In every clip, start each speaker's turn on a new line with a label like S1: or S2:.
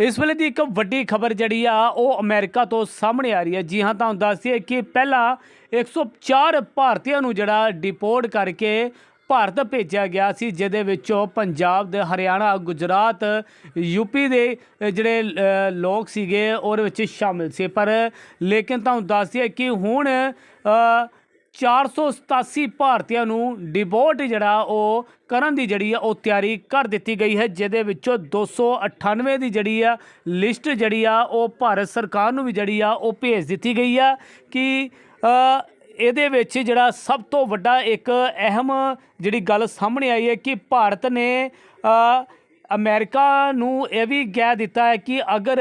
S1: ਇਸ ਵੇਲੇ ਦੀ ਇੱਕ ਵੱਡੀ ਖਬਰ ਜਿਹੜੀ ਆ, ਉਹ ਅਮਰੀਕਾ ਤੋਂ ਸਾਹਮਣੇ ਆ ਰਹੀ ਹੈ। ਜੀ ਹਾਂ ਤੁਹਾਨੂੰ ਦੱਸ ਦਈਏ ਕਿ ਪਹਿਲਾਂ 104 ਭਾਰਤੀਆਂ ਨੂੰ ਜਿਹੜਾ ਡਿਪੋਰਟ ਕਰਕੇ ਭਾਰਤ ਭੇਜਿਆ ਗਿਆ ਸੀ, ਜਿਹਦੇ ਵਿੱਚੋਂ ਪੰਜਾਬ ਦੇ ਹਰਿਆਣਾ, ਗੁਜਰਾਤ ਯੂਪੀ ਦੇ ਜਿਹੜੇ ਲੋਕ ਸੀਗੇ, ਉਹਦੇ ਵਿੱਚ ਸ਼ਾਮਿਲ ਸੀ। ਪਰ ਲੇਕਿਨ ਤੁਹਾਨੂੰ ਦੱਸ ਦਈਏ ਕਿ ਹੁਣ 487 ਭਾਰਤੀਆਂ ਨੂੰ ਡਿਪੋਰਟ ਜਿਹੜਾ ਉਹ ਕਰਨ ਦੀ ਜਿਹੜੀ ਆ ਉਹ ਤਿਆਰੀ ਕਰ ਦਿੱਤੀ ਗਈ ਹੈ ਜਿਹਦੇ ਵਿੱਚੋਂ 298 ਦੀ ਜਿਹੜੀ ਆ ਲਿਸਟ ਜਿਹੜੀ ਆ ਉਹ ਭਾਰਤ ਸਰਕਾਰ ਨੂੰ ਵੀ ਜਿਹੜੀ ਆ ਉਹ ਭੇਜ ਦਿੱਤੀ ਗਈ ਆ ਕਿ ਇਹਦੇ ਵਿੱਚ ਜਿਹੜਾ ਸਭ ਤੋਂ ਵੱਡਾ ਇੱਕ ਅਹਿਮ ਜਿਹੜੀ ਗੱਲ ਸਾਹਮਣੇ ਆਈ ਹੈ ਕਿ ਭਾਰਤ ਨੇ ਅ, ਅਮਰੀਕਾ ਨੂੰ ਇਹ ਵੀ ਕਹਿ ਦਿੱਤਾ ਹੈ ਕਿ ਅਗਰ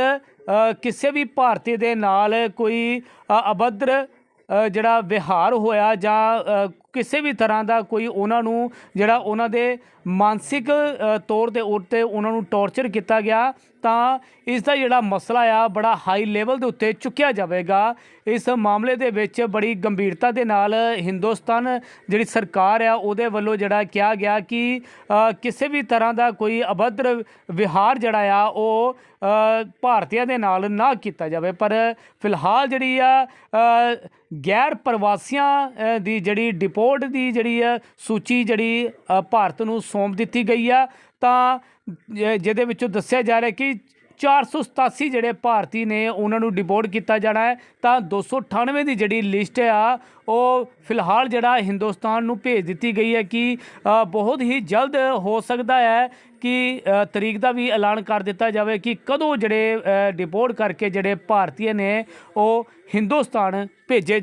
S1: ਕਿਸੇ ਵੀ ਭਾਰਤੀ ਦੇ ਨਾਲ ਕੋਈ ਅਭਦਰ ਜਿਹੜਾ ਵਿਹਾਰ ਹੋਇਆ ਜਾਂ ਕਿਸੇ ਵੀ ਤਰ੍ਹਾਂ ਦਾ ਕੋਈ ਉਹਨਾਂ ਨੂੰ ਜਿਹੜਾ ਉਹਨਾਂ ਦੇ ਮਾਨਸਿਕ ਤੌਰ ਦੇ ਉੱਤੇ ਉਹਨਾਂ ਨੂੰ ਟੌਰਚਰ ਕੀਤਾ ਗਿਆ, ਤਾਂ ਇਸ ਦਾ ਜਿਹੜਾ ਮਸਲਾ ਆ ਬੜਾ ਹਾਈ ਲੈਵਲ ਦੇ ਉੱਤੇ ਚੁੱਕਿਆ ਜਾਵੇਗਾ। ਇਸ ਮਾਮਲੇ ਦੇ ਵਿੱਚ ਬੜੀ ਗੰਭੀਰਤਾ ਦੇ ਨਾਲ ਹਿੰਦੁਸਤਾਨ ਜਿਹੜੀ ਸਰਕਾਰ ਆ, ਉਹਦੇ ਵੱਲੋਂ ਜਿਹੜਾ ਕਿਹਾ ਗਿਆ ਕਿ ਕਿਸੇ ਵੀ ਤਰ੍ਹਾਂ ਦਾ ਕੋਈ ਅਭਦਰ ਵਿਹਾਰ ਜਿਹੜਾ ਆ, ਉਹ ਭਾਰਤੀਆਂ ਦੇ ਨਾਲ ਨਾ ਕੀਤਾ ਜਾਵੇ। ਪਰ ਫਿਲਹਾਲ ਜਿਹੜੀ ਆ ਗੈਰ ਪ੍ਰਵਾਸੀਆਂ ਦੀ ਜਿਹੜੀ ਡਿਪੋ ਬੋਰਡ ਦੀ ਜਿਹੜੀ ਹੈ ਸੂਚੀ ਜਿਹੜੀ ਭਾਰਤ ਨੂੰ ਸੌਂਪ ਦਿੱਤੀ ਗਈ ਆ। ਤਾਂ ਜਿਹਦੇ ਵਿੱਚੋਂ ਦੱਸਿਆ ਜਾ ਰਿਹਾ ਕਿ 487 ਜਿਹੜੇ ਭਾਰਤੀ ਨੇ ਉਹਨਾਂ ਨੂੰ ਡਿਪੋਰਟ ਕੀਤਾ ਜਾਣਾ ਹੈ। ਤਾਂ 298 ਦੀ ਜਿਹੜੀ ਲਿਸਟ ਆ, ਉਹ ਫਿਲਹਾਲ ਜਿਹੜਾ ਹਿੰਦੁਸਤਾਨ ਨੂੰ ਭੇਜ ਦਿੱਤੀ ਗਈ ਹੈ ਕਿ ਬਹੁਤ ਹੀ ਜਲਦ ਹੋ ਸਕਦਾ ਹੈ ਕਿ ਤਰੀਕ ਦਾ ਵੀ ਐਲਾਨ ਕਰ ਦਿੱਤਾ ਜਾਵੇ ਕਿ ਕਦੋਂ ਜਿਹੜੇ ਡਿਪੋਰਟ ਕਰਕੇ ਜਿਹੜੇ ਭਾਰਤੀ ਨੇ, ਉਹ ਹਿੰਦੁਸਤਾਨ ਭੇਜੇ ਜਾਣ।